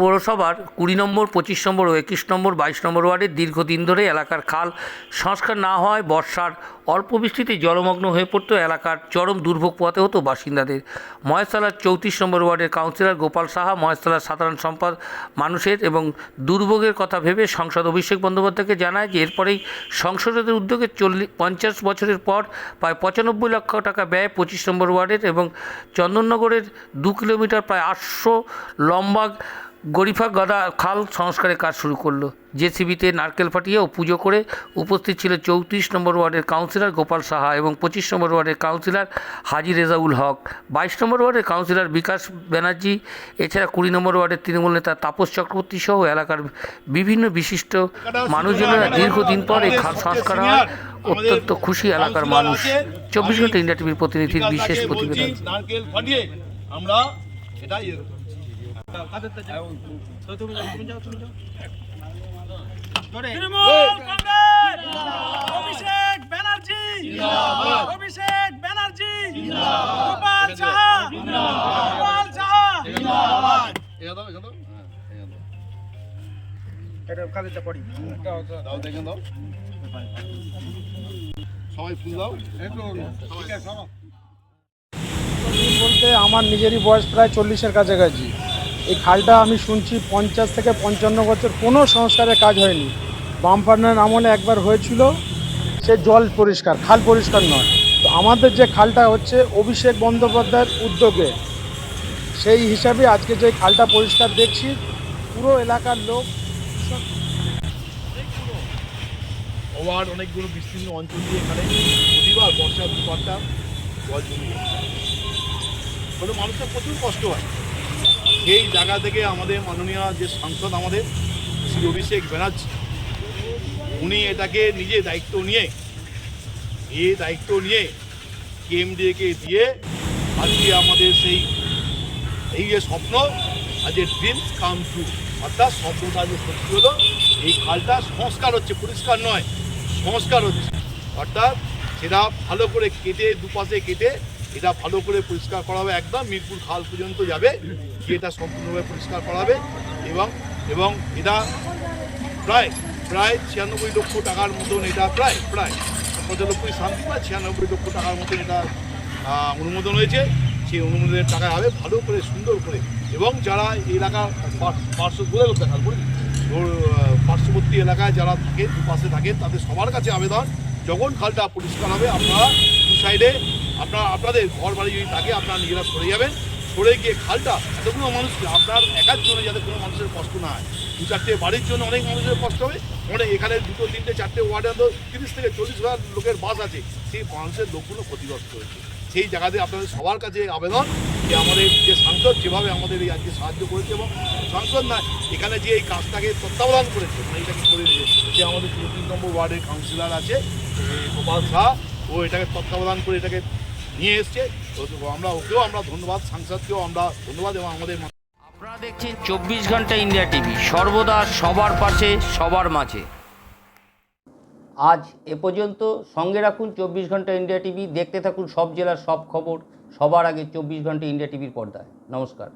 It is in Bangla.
পৌরসভার কুড়ি নম্বর, পঁচিশ নম্বর ও একুশ নম্বর, বাইশ নম্বর ওয়ার্ডের দীর্ঘদিন ধরে এলাকার খাল সংস্কার না হওয়ায় বর্ষার অল্প বৃষ্টিতে জলমগ্ন হয়ে পড়ত এলাকার চরম দুর্ভোগ পোহাতে হতো বাসিন্দাদের। মহেশতলার চৌত্রিশ নম্বর ওয়ার্ডের কাউন্সিলর গোপাল সাহা মহেশতলার সাধারণ সম্পাদ মানুষের এবং দুর্ভোগের কথা ভেবে সংসদ অভিষেক বন্দ্যোপাধ্যায়কে জানায় যে এরপরেই সংসদের উদ্যোগে চল্লিশ, পঞ্চাশ বছরের পর প্রায় পঁচানব্বই লক্ষ টাকা ব্যয় পঁচিশ নম্বর ওয়ার্ডের এবং চন্দননগরের দু কিলোমিটার প্রায় আটশো লম্বা গরিফা গদা খাল সংস্কারের কাজ শুরু করল। জেসিবিতে নারকেল ফাটিয়ে ও পুজো করে উপস্থিত ছিল চৌত্রিশ নম্বর ওয়ার্ডের কাউন্সিলর গোপাল সাহা এবং পঁচিশ নম্বর ওয়ার্ডের কাউন্সিলর হাজি রেজাউল হক। বাইশ নম্বর ওয়ার্ডের কাউন্সিলর বিকাশ ব্যানার্জি, এছাড়া কুড়ি নম্বর ওয়ার্ডের তৃণমূল নেতা তাপস চক্রবর্তী সহ এলাকার বিভিন্ন বিশিষ্ট মানুষজনেরা দীর্ঘদিন পর এই খাল সংস্কার হয় অত্যন্ত খুশি এলাকার মানুষ। চব্বিশ ঘণ্টা ইন্ডিয়া টিভির প্রতিনিধির বিশেষ প্রতিবেদন। আমরা অভিষেক ব্যানার্জি অভিষেক ব্যানার্জি গোপাল সাহা গোপাল সাহা এটা দাও, এটা দাও। দাও। দাও, দেখে দাও। সবাই ফুল দাও সবাই- বলতে আমার নিজেরই বয়স প্রায় চল্লিশের কাছাকাছি এই খালটা আমি শুনছি পঞ্চাশ থেকে পঞ্চান্ন বছর কোনো সংস্কারের কাজ হয়নি। বামফার্নের আমলে একবার হয়েছিল, সে জল পরিষ্কার, খাল পরিষ্কার নয়। তো আমাদের যে খালটা হচ্ছে অভিষেক বন্দ্যোপাধ্যায়ের উদ্যোগে, সেই হিসাবে আজকে যে খালটা পরিষ্কার দেখছি, পুরো এলাকার লোক ওভার অনেকগুলো বিস্তীর্ণ অঞ্চল দিয়ে এখানে প্রতিবার বর্ষার দুপারটা জল জমে যায় ফলে মানুষের প্রচুর কষ্ট হয়। সেই জায়গা থেকে আমাদের মাননীয় যে সাংসদ আমাদের, শ্রী অভিষেক ব্যানার্জি, উনি এটাকে নিজে দায়িত্ব নিয়ে এই দায়িত্ব নিয়ে কেএমডিএকে দিয়ে আজকে আমাদের সেই, এই যে স্বপ্ন আজ ড্রিমস কাম ট্রু অর্থাৎ স্বপ্নটা যে সত্যি হলো, এই খালটা সংস্কার হচ্ছে, পরিষ্কার নয়, সংস্কার হচ্ছে। অর্থাৎ সেটা ভালো করে কেটে, দুপাশে কেটে এটা ভালো করে পরিষ্কার করা হবে একদম, মিরপুর খাল পর্যন্ত যাবে এটা সম্পূর্ণভাবে পরিষ্কার করা হবে এবং এবং এটা প্রায় প্রায় ছিয়ানব্বই লক্ষ টাকার মতন এটা প্রায় প্রায় পঁচানব্বই শান্তি বা ছিয়ানব্বই লক্ষ টাকার মতন এটা অনুমোদন হয়েছে। সেই অনুমোদনের টাকা হবে ভালো করে, সুন্দর করে এবং যারা এলাকার পার্শ্ব- বলে খেয়াল করি ওর পার্শ্ববর্তী এলাকায় যারা থাকে, দুপাশে থাকে, তাদের সবার কাছে আবেদন, যখন খালটা পরিষ্কার হবে আপনারা দু সাইডে আপনারা, আপনাদের ঘর বাড়ি যদি থাকে, আপনারা নিজেরা সরে যাবেন। সরে গিয়ে খালটা, এতগুলো মানুষকে আপনার একার জন্য যাতে কোনো মানুষের কষ্ট না হয়। দু চারটে বাড়ির জন্য অনেক মানুষের কষ্ট হবে। অনেক এখানে দুটো, তিনটে, চারটে ওয়ার্ডে তো তিরিশ থেকে চল্লিশ হাজার লোকের বাস আছে। সেই মানুষের লোকগুলো ক্ষতিগ্রস্ত হয়েছে। সেই জায়গাতে আপনাদের সবার কাছে আবেদন যে আমাদের যে সাংসদ যেভাবে আমাদের এই আজকে সাহায্য করেছে এবং সাংসদ না এখানে যে এই কাজটাকে তত্ত্বাবধান করেছে মানে এটাকে করে দিয়েছে। যে আমাদের চৌত্রিশ নম্বর ওয়ার্ডের কাউন্সিলর আছে গোপাল শাহ। ও এটাকে তত্ত্বাবধান করে এটাকে নিয়ে এসছে। আমরা ওকেও আমরা ধন্যবাদ সাংসদকেও আমরা ধন্যবাদ এবং আমাদের আপনারা দেখছেন চব্বিশ ঘণ্টা ইন্ডিয়া টিভি সর্বদা সবার পাশে সবার মাঝে। আজ এ পর্যন্ত সঙ্গে রাখুন চব্বিশ ঘণ্টা ইন্ডিয়া টিভি দেখতে থাকুন সব জেলার সব খবর সবার আগে চব্বিশ ঘণ্টা ইন্ডিয়া টিভির পর্দায়। নমস্কার।